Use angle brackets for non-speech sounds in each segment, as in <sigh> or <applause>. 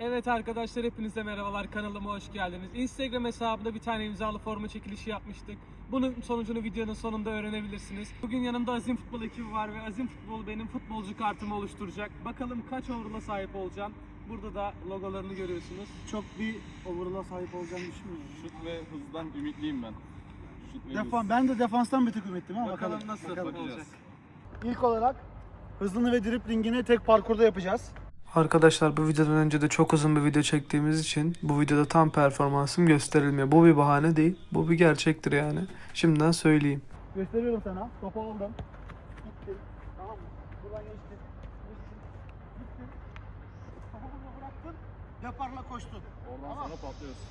Evet arkadaşlar hepinize merhabalar kanalıma hoş geldiniz. Instagram hesabında bir tane imzalı forma çekilişi yapmıştık. Bunun sonucunu videonun sonunda öğrenebilirsiniz. Bugün yanımda Azim Futbol ekibi var ve Azim Futbol benim futbolcu kartımı oluşturacak. Bakalım kaç overall'a sahip olacağım. Burada da logolarını görüyorsunuz. Çok bir overall'a sahip olacağını düşünmüyorum. Şut ve hızdan ümitliyim ben. Şut ve Defan, hız. ben de defanstan bir tık ümitliyim ama Bakalım bakalım. nasıl bakalım. olacak. İlk olarak hızını ve driplingini tek parkurda yapacağız. Arkadaşlar bu videodan önce de çok uzun bir video çektiğimiz için bu videoda tam performansım gösterilmiyor. Bu bir bahane değil. Bu bir gerçektir yani. Şimdiden söyleyeyim. Gösteriyorum sana. Topu aldım. Gittim. Tamam mı? Buradan geçtim. Geçtim. Gittim. Topu burada bıraktın. Deparla koştun. Oradan Tamam. sonra patlıyorsun.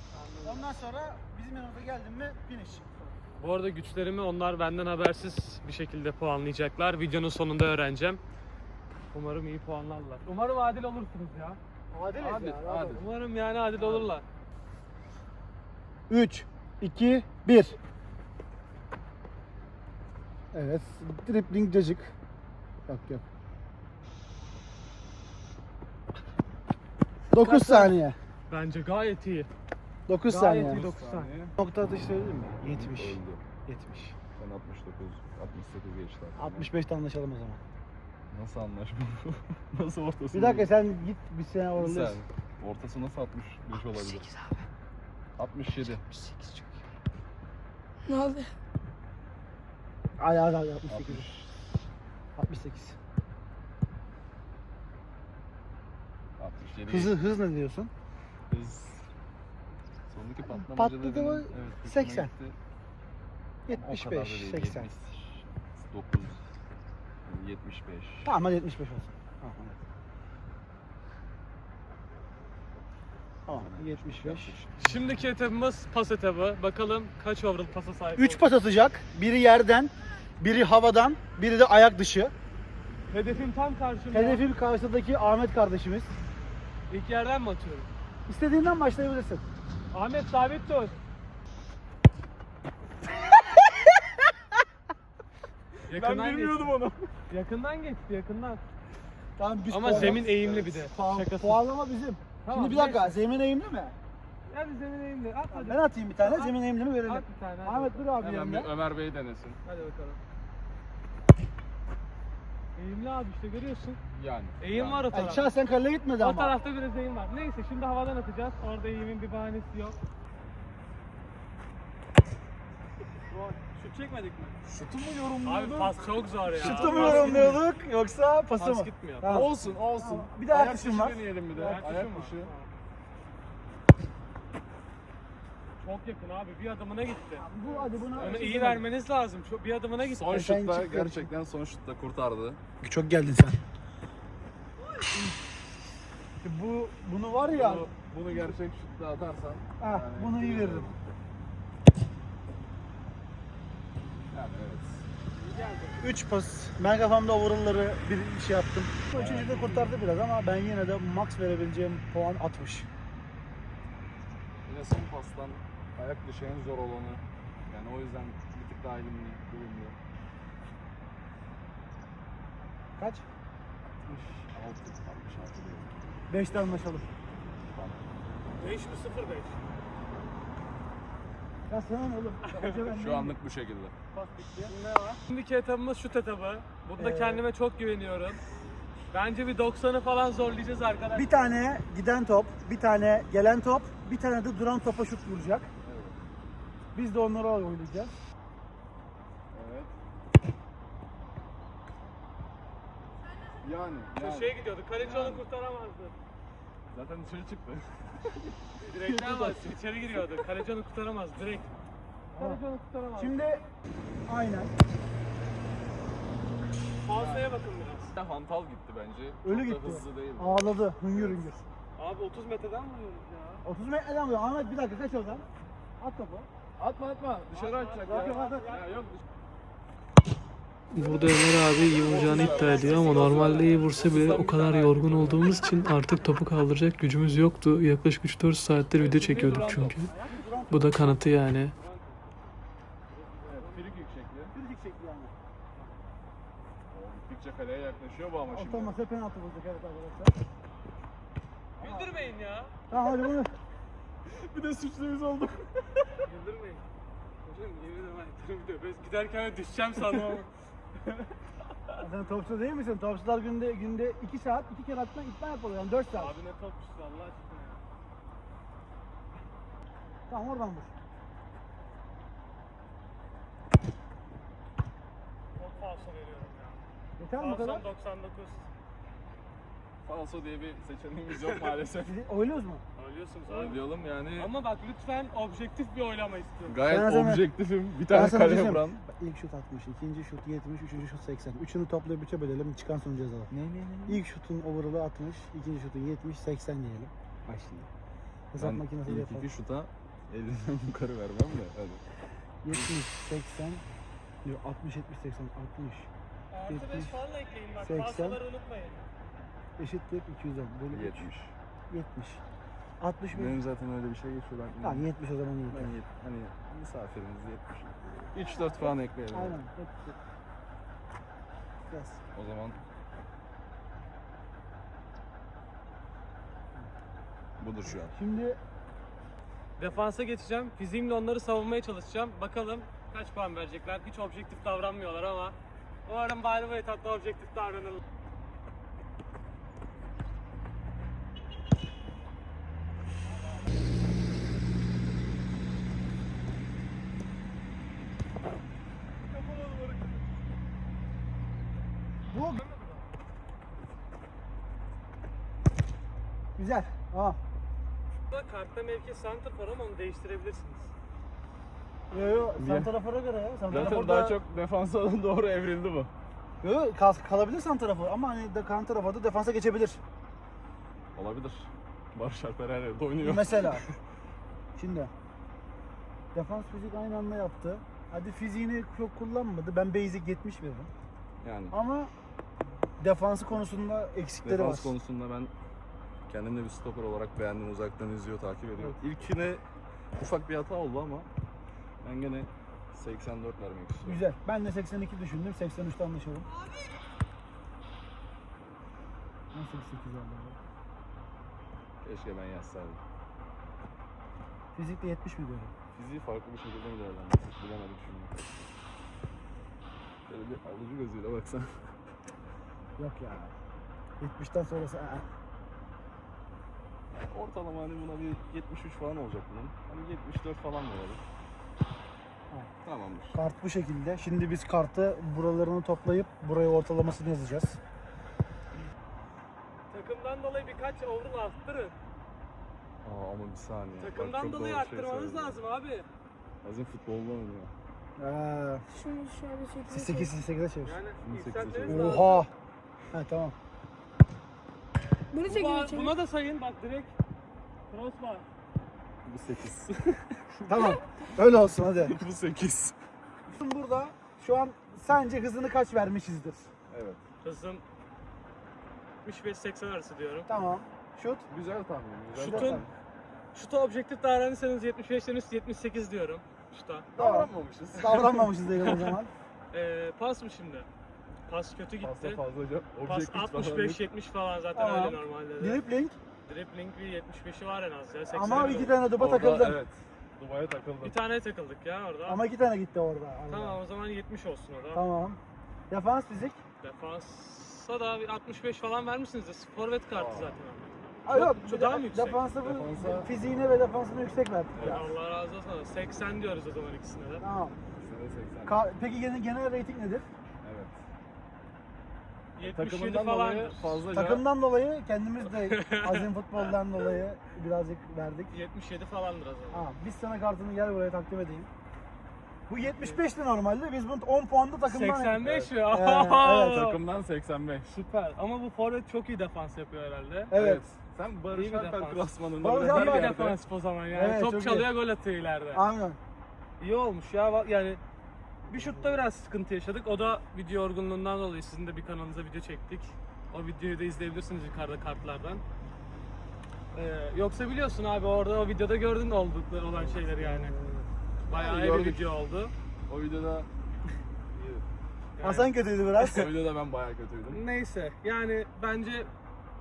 Ondan sonra bizim yanımıza geldin mi finish. Bu arada güçlerimi onlar benden habersiz bir şekilde puanlayacaklar. Videonun sonunda öğreneceğim. Umarım iyi puanlarlar. Umarım adil olursunuz ya. Adil Adil, ya. adil. Umarım yani adil olurlar. 3, 2, 1. Evet. Dribbling cacık. Yok yok. 9 saniye. Bence gayet iyi. 9 Gayet saniye. iyi 9 saniye. Nokta atışı söyleyeyim mi? 70. Öldü. 70. Ben 69, 68 geçti. 65'te anlaşalım o zaman. Nasıl anlaşma bu? <laughs> nasıl ortası? Bir dakika sen git bir sene Bir oralıyız. saniye. Ortası nasıl 65 olabilir? 67. Ne oldu? Ay ay ay 68. 60. 68. 67. Hızı hız ne diyorsun? Hız. Sondaki patlamacı Patladı benim- mı? Evet, hoşuma 80. gitti. Ama o kadar da 75, değil, 80. 79, 75. Tamam hadi 75 olsun. Tamam. hadi. Tamam 75. Şimdiki etapımız pas etabı. Bakalım kaç overall pasa sahip 3 pas atacak. Biri yerden, biri havadan, biri de ayak dışı. Hedefim tam karşımda. Hedefim karşıdaki Ahmet kardeşimiz. İlk yerden mi atıyorum? İstediğinden başlayabilirsin. Ahmet sabit dur. Yakından geçti. onu. Yakından geçti yakından. Tamam biz Ama zemin eğimli bir de. Puan- Şakası. Puanlama bizim. Tamam, Şimdi bir dakika neyse. zemin eğimli mi? Hadi zemin eğimli. At hadi. Ben atayım bir tane At. zemin eğimli mi verelim. At bir tane. Hadi, Ahmet dur abi Hemen yanında. Ömer Bey denesin. hadi bakalım. Eğimli abi işte görüyorsun. Yani. Eğim yani. var o Yani tarafta. şahsen kaleye gitmedi O ama. tarafta biraz eğim var. Neyse şimdi havadan atacağız. Orada eğimin bir bahanesi yok. Şut çekmedik mi? Şutu mu yorumluyordun? Abi pas çok zor ya. Şutu mu Pas yorumluyorduk yoksa pası Pas mı? gitmiyor. Tamam. Olsun olsun. Tamam. Bir de ayak dışı var. deneyelim bir de. Ayak Ayak, dışı. Çok yakın abi. Bir adımına gitti. Bu hadi buna. Onu iyi vermeniz lazım. Çok bir adımına gitti. Son Sen şutta çık- gerçekten son şutta kurtardı. Çok geldin sen. bu bunu var ya. Bunu, bunu gerçek şutta atarsan Ha, yani- bunu iyi veririm. yani evet. 3 pas. Ben kafamda overall'ları bir şey yaptım. Üçüncü de kurtardı biraz ama ben yine de max verebileceğim puan 60. Yine son pastan ayak dışı en zor olanı. Yani o yüzden bir tık daha elimli bulunuyor. Kaç? 66, 66 değil. 5'te anlaşalım. Tamam. 5 mi 0 5? Ya sana ne oğlum? <laughs> Şu anlık bu şekilde. Pas bitti. Şimdiki etabımız şut etabı. Bunda Evet. kendime çok güveniyorum. Bence bir 90'ı falan zorlayacağız arkadaşlar. Bir tane giden top, bir tane gelen top, bir tane de duran topa şut vuracak. Evet. Biz de onları oynayacağız. Evet. Yani, yani. Köşeye gidiyordu. Kaleci onu kurtaramazdı. Zaten dışarı çıktı. Direkten <laughs> var. içeri giriyordu. Kaleci onu kurtaramaz. Direkt. Kurtaramaz. Şimdi aynen. Falso'ya bakın biraz. Hantal gitti bence. Ölü Çok da gitti. hızlı değil. Ağladı. Hüngür hüngür. Abi 30 metreden mi vuruyoruz ya? 30 metreden vuruyor. Ahmet bir dakika kaç oradan. At topu. Atma atma. Dışarı atacak Yok, ya. yok, yok. Ya yok. Burada Ömer abi iyi vuracağını iddia ediyor ama normalde iyi vursa bile o kadar yorgun olduğumuz için artık topu kaldıracak gücümüz yoktu. Yaklaşık 3-4 saattir video çekiyorduk çünkü. Bu da kanıtı yani. Evet, Filik yüksekliği. Bir çekti yani. Bu ama şimdi. Otomasa penaltı bulacak evet arkadaşlar. Güldürmeyin ya. Tamam hadi bunu. <laughs> Bir de suçluyuz olduk. Güldürmeyin. Hocam yemin ederim ayaklarım gidiyor. Ben giderken düşeceğim sandım ama. <laughs> Sen topçu değil misin? Topçular günde günde 2 saat 2 kere atma iptal yapılıyor yani 4 saat. Abi ne topçusu Allah aşkına ya. Tamam oradan vur. Çok falso veriyorum. Yeter mi bu kadar? Falsom 99. Falso diye bir seçeneğimiz yok maalesef. Siz oynuyoruz mu? Ölüyorsunuz abi. diyelim yani. Ama bak lütfen objektif bir oylama istiyorum. Gayet Ben sana- objektifim. Bir Ben tane sana bir şey kaleye vuran. Bak, İlk şut 60, ikinci şut 70, üçüncü şut 80. Üçünü toplayıp üçe bölelim çıkan sonucu yazalım. Ne ne ne? İlk şutun overall'ı 60, ikinci şutun 70, 80 diyelim. Bak şimdi. Hesap Ben makinesi ilk yapalım. iki şuta 50'den yukarı vermem de. Hadi. 70, 80, yok 60, 70, 80, 60 Artı 5 70, falan da ekleyin bak. 80. Falsoları unutmayın. eşittir 210 bölü 3, 70. 70. 60 Benim zaten öyle bir şey geçiyor ben. Tamam 70 o zaman iyi. Ben yet, hani misafirimiz 70. 3 4 falan ekleyelim. Aynen. 70. Yes. O zaman budur şu an. Şimdi Defansa geçeceğim. Fiziğimle onları savunmaya çalışacağım. Bakalım kaç puan verecekler. Hiç objektif davranmıyorlar ama umarım bari bu etapta objektif davranırlar. bu Güzel. Burada kartta mevki var ama onu değiştirebilirsiniz. Yo yo santrafora göre ya. Zaten Santraforda... daha çok defansa doğru evrildi bu. Yo yo kal, kalabilir santrafor ama hani de santraforda defansa geçebilir. Olabilir. Barış Alper her yerde oynuyor. Mesela. <laughs> Şimdi. Defans fizik aynı anda yaptı. Hadi fiziğini çok kullanmadı. Ben basic 70 veririm. Yani Ama defansı konusunda eksikleri defans var. konusunda ben kendimde bir stoper olarak beğendim. Uzaktan izliyor, takip ediyor. İlkine ufak bir hata oldu ama ben gene 84 vermek istiyorum. Güzel. Ben de 82 düşündüm. 83'te anlaşalım. Nasıl bir 8 oldu? bu? Keşke ben yazsaydım. Fizikte 70 mi diyorum? Fiziği farklı bir şekilde mi değerlendirsek bilemedim şimdi. Böyle bir alıcı gözüyle baksan. <laughs> Yok ya. 70'ten sonrası aa. Ortalama hani buna bir 73 falan olacak bunun. Hani 74 falan mı olur? Tamamdır. Kart bu şekilde. Şimdi biz kartı buralarını toplayıp buraya ortalamasını yazacağız. Takımdan dolayı birkaç overall arttırın. Aa ama bir saniye. Takımdan çok dolayı doğru şey arttırmanız söyledin. lazım abi. Azim futbolda oynuyor. Ee, Şunu şöyle çekeyim. siz 8 siz 8'e çevir. Yani Bunu yükseltmeniz sekize lazım. Oha. Ha tamam. Bunu Bu çekeyim içeri. buna da sayın bak direkt. Cross var. Bu <laughs> 8. Tamam. Öyle olsun hadi. Bu 8. Burada şu an sence hızını kaç vermişizdir? Evet. Hızım 75-80 arası diyorum. Tamam. Şut. Güzel tahmin. Güzel Şutun- tahmin. Şuta objektif davranırsanız 75'ten üst 78 diyorum. Şuta. Davranmamışız. Davranmamışız diyelim o zaman. <laughs> Ee, pas mı şimdi? Pas kötü gitti. Fazla fazlaca Pas objektif 65-70 falan zaten Tamam. öyle normalde de. Dribbling Dribbling bir 75'i var en az ya. 80'i ama iki tane duba Orada, takıldın. Evet. Dubai'ye takıldım. Bir tane takıldık ya orada. Ama iki tane gitti orada. arada. Tamam o zaman 70 olsun o da. Tamam. Defans fizik. Defansa da bir 65 falan vermişsiniz de forvet kartı Aa. zaten. Aa, yok. çok daha mı yüksek? Defansı bu Defansa- fiziğine ve defansını yüksek verdik ya. Allah razı olsun. 80 diyoruz o zaman ikisine de. Tamam. İkisine de 80. Ka- Peki genel, genel rating nedir? Evet. 77 Takımından falan. dolayı fazlaca Takımdan dolayı kendimiz de azim futboldan dolayı birazcık verdik. 77 falandır o zaman. Ha, biz sana kartını gel buraya takdim edeyim. Bu 75'ti normalde. Biz bunu 10 puanda takımdan 85 mi? Evet. <laughs> takımdan 85. Süper. Ama bu forvet çok iyi defans yapıyor herhalde. Evet. Sen Barış İyi bir Alper defans. klasmanında Barış böyle İyi Alper- bir yerde- defans o zaman yani. Evet, çok Top iyi. çalıyor gol atıyor ileride. Aynen. İyi olmuş ya. Yani bir şutta biraz sıkıntı yaşadık. O da video yorgunluğundan dolayı sizin de bir kanalınıza video çektik. O videoyu da izleyebilirsiniz yukarıda kartlardan. Ee, yoksa biliyorsun abi orada o videoda gördün oldukları olan şeyleri yani. Bayağı iyi bir gördük. video oldu. O videoda <laughs> Yani- Hasan kötüydü biraz. o videoda ben bayağı kötüydüm. Neyse yani bence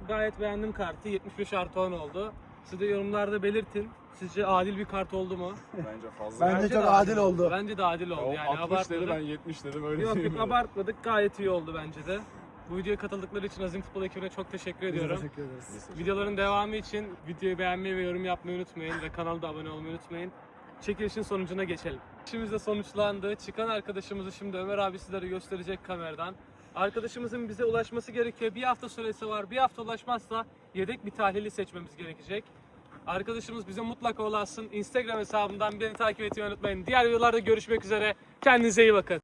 gayet beğendim kartı. 75 artı 10 oldu. Siz de yorumlarda belirtin. Sizce adil bir kart oldu mu? Bence fazla. Bence çok de adil oldu. Bence de adil oldu. O yani 60 dedi abartmadık. ben 70 dedim öyle Yok diyeyim yok yani. abartmadık. Gayet iyi oldu bence de. Bu videoya katıldıkları için Azim Futbol ekibine çok teşekkür ediyorum. Teşekkür ederiz. Videoların devamı için videoyu beğenmeyi ve yorum yapmayı unutmayın ve kanala da abone olmayı unutmayın. Çekilişin sonucuna geçelim. İşimiz de sonuçlandı. Çıkan arkadaşımızı şimdi Ömer abi sizlere gösterecek kameradan. Arkadaşımızın bize ulaşması gerekiyor. Bir hafta süresi var. Bir hafta ulaşmazsa yedek bir tahlili seçmemiz gerekecek. Arkadaşımız bize mutlaka ulaşsın. Instagram hesabından beni takip etmeyi unutmayın. Diğer videolarda görüşmek üzere. Kendinize iyi bakın.